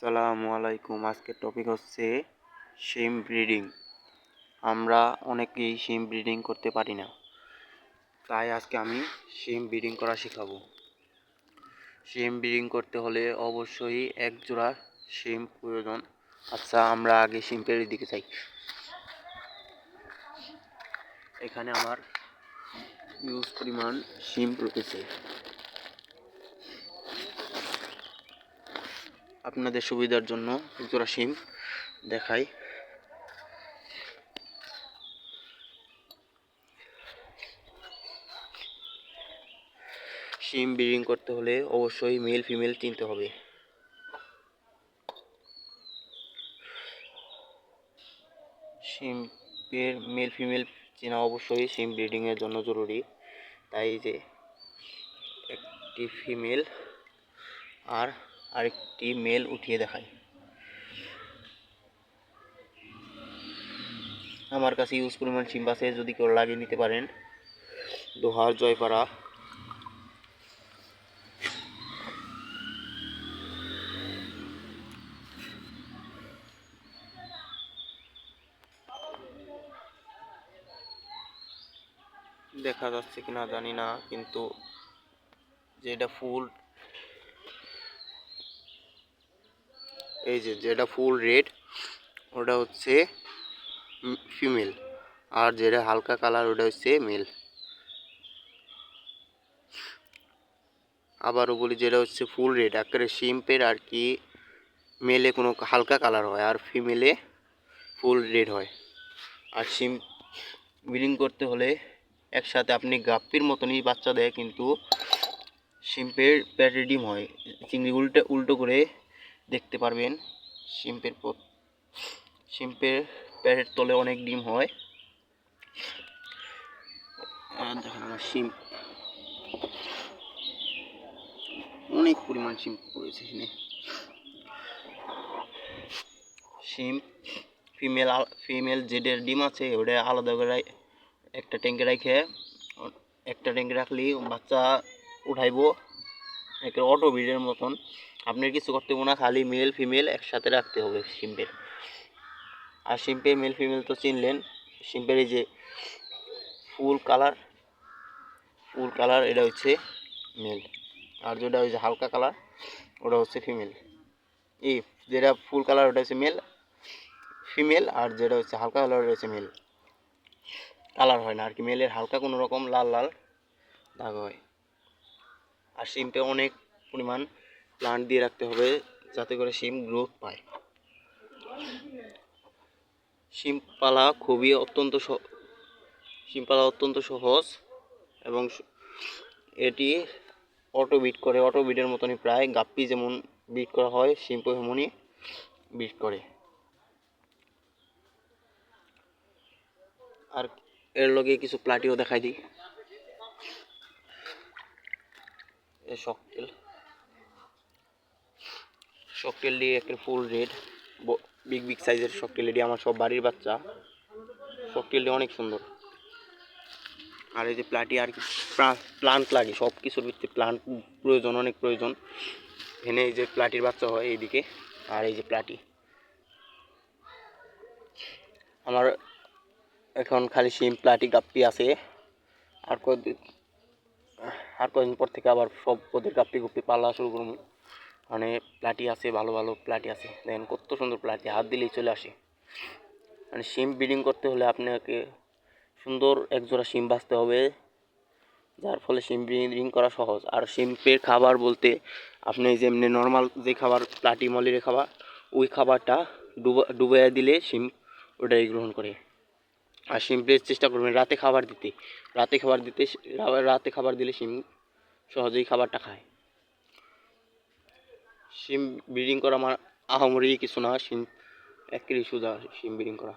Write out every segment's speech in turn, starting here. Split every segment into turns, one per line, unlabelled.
আসসালামু আলাইকুম। আজকের টপিক হচ্ছে শিম ব্রিডিং আমরা অনেকেই শিম ব্রিডিং করতে পারি না। তাই আজকে আমি শিম ব্রিডিং করা শেখাবো। শিম ব্রিডিং করতে হলে অবশ্যই এক জোড়া শিম প্রয়োজন। আচ্ছা আমরা আগে শিম পেড়ির দিকে চাই এখানে আমার ইউজ পরিমাণ শিম রয়েছে। আপনাদের সুবিধার জন্য জোড়া সিম দেখাই। সিম ব্রিডিং করতে হলে অবশ্যই মেল, ফিমেল চিনতে হবে। সিমের মেল, ফিমেল চেনা অবশ্যই সিম ব্রিডিংয়ের জন্য জরুরি। তাই যে একটি ফিমেল আর আরেকটি মেল উঠিয়ে দেখায় আমার কাছে ইউজ পরিমাণ সিম আছে, যদি কেউ লাগিয়ে নিতে পারেন। দোহার জয়পাড়া। দেখা যাচ্ছে কিনা জানি না, কিন্তু যেটা ফুল এই যে, যেটা ফুল রেড ওটা হচ্ছে ফিমেল আর যেটা হালকা কালার ওটা হচ্ছে মেল আবারও বলি, যেটা হচ্ছে ফুল রেড একেবারে শিম্পের আর কি মেলে কোনো হালকা কালার হয়, আর ফিমেলে ফুল রেড হয়। আর শিম ব্রিডিং করতে হলে একসাথে আপনি গাপ্পির মতনই বাচ্চা দেয়, কিন্তু শিম্পের প্যাটে ডিম হয়। চিংড়ি উল্টে, উল্টো করে দেখতে পারবেন। শিম্পের শিম্পের প্যাটের তলে অনেক ডিম হয়। দেখেন আমার শিম অনেক পরিমাণ শিম পড়েছে এখানে। শিম ফিমেল ফিমেল যেটার ডিম আছে ওটা আলাদা করে একটা ট্যাঙ্কে রেখে একটা ট্যাঙ্কে রাখলেই বাচ্চা উঠাইবো। একটা অটো ব্রিডের মতন। আপনার কিছু করতে হবে না, খালি মেল ফিমেল একসাথে রাখতে হবে শিম্পের আর শিম্পের মেল ফিমেল তো চিনলেন শিম্পের এই যে ফুল কালার ফুল কালার এটা হচ্ছে মেল আর যেটা হচ্ছে হালকা কালার ওটা হচ্ছে ফিমেল এই যেটা ফুল কালার ওটা হচ্ছে মেল ফিমেল আর যেটা হচ্ছে হালকা কালার ওটা হচ্ছে মেল কালার হয় না, আর কি মেলের হালকা কোনো রকম লাল লাল দাগ হয়। আর শিম্পে অনেক পরিমাণ প্লান্ট দিয়ে রাখতে হবে যাতে করে শিম গ্রোথ পায়। শিম পালা খুবই অত্যন্ত শিম পালা অত্যন্ত সহজ এবং এটি অটো বিট করে অটো বিটের মতনই প্রায় গাপ্পি যেমন বিট করা হয় শিম্পো তেমনই বিট করে। আর এর লগে কিছু প্লাটিও দেখাই দিই। শকটেল শকটেল দিয়ে একটা ফুল রেড বিগ বিগ সাইজের শকটেল এটি আমার সব বাড়ির বাচ্চা। শকটেলটি অনেক সুন্দর। আর এই যে প্লাটি আর কি প্লান্ট লাগে, সব কিছুর ভিত্তি প্লান্ট প্রয়োজন, অনেক প্রয়োজন। এখানে এই যে প্লাটির বাচ্চা হয় এইদিকে, আর এই যে প্লাটি আমার এখন খালি সিম প্লাটি গাপ্পি আছে। আর কদিন আর কদিন পর থেকে আবার সব ওদের গাপ্পি গুপ্পি পালা শুরু করব। মানে প্লাটি আছে, ভালো ভালো প্লাটি আছে। দেখেন কত সুন্দর প্লাটি, হাত দিলেই চলে আসে। মানে সিম ব্রিডিং করতে হলে আপনাকে সুন্দর একজোড়া সিম বাঁচতে হবে, যার ফলে সিম ব্রিডিং করা সহজ। আর সিম্পের খাবার বলতে আপনি যেমনি নর্মাল যে খাবার প্লাটি মলিরে খাবার, ওই খাবারটা ডুবা, ডুবাইয়া দিলে সিম ওটাই গ্রহণ করে। আর সিম্পলের চেষ্টা করবেন রাতে খাবার দিতে। রাতে খাবার দিতে, রাতে খাবার দিলে সিম সহজেই খাবারটা খায়। সিম ব্রিডিং করা আমার আহামরি কিছু না সিম একেরই সুদা সিম ব্রিডিং করা।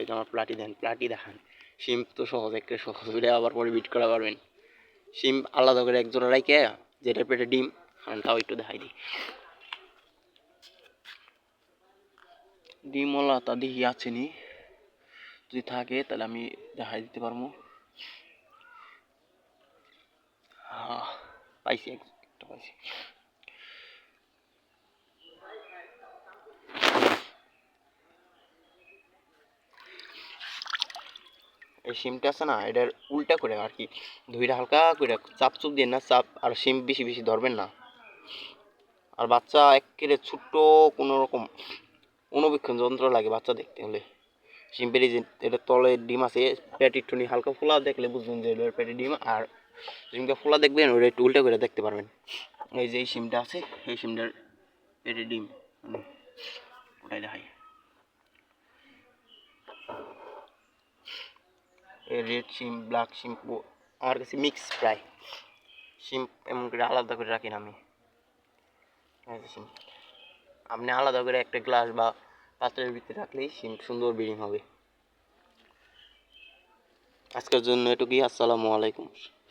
এই আমার প্লাটি দেন, প্লাটি দেখান। সিম তো সহজ একের সহজ করে আবার পরে বিট করা পারবেন। সিম আলাদা করে এক জোড়া রাইকে যেটা পেটে ডিম তাও একটু দেখাই দিই। ডিমওয়ালা তা দেখি আছে নি। যদি থাকে তাহলে আমি দেখাই দিতে পারব। পাইছি একটা পাইছি এই সিমটা আছে না, এটার উল্টা করে আর কি। ধুইটা হালকা করে চাপ চুপ দিয়ে না, চাপ আর সিম বেশি বেশি ধরবেন না। আর বাচ্চা একেবারে ছোট্ট কোনো রকম অনুবীক্ষণ যন্ত্র লাগে বাচ্চা দেখতে হলে। সিম্পেরি যে এটা তলে ডিম আছে প্যাটির টুনি হালকা ফোলা দেখলে বুঝবেন যে এটার প্যাটি ডিম আর সিমটা ফোলা দেখবেন ওটা একটু উল্টা করে দেখতে পারবেন। এই যে এই সিমটা আছে, এই সিমটার পেটে ডিম। ওটাই দেখাই। রেড সিম, ব্ল্যাক সিম আমার কাছে মিক্স প্রায়। সিম এমন করে আলাদা করে রাখি না আমি। সিম। আপনি আলাদা করে একটা গ্লাস বা পাত্রের ভিতরে রাখলেই সিম সুন্দর ব্রিডিং হবে। আজকের জন্য এটুকুই, আসসালামু আলাইকুম।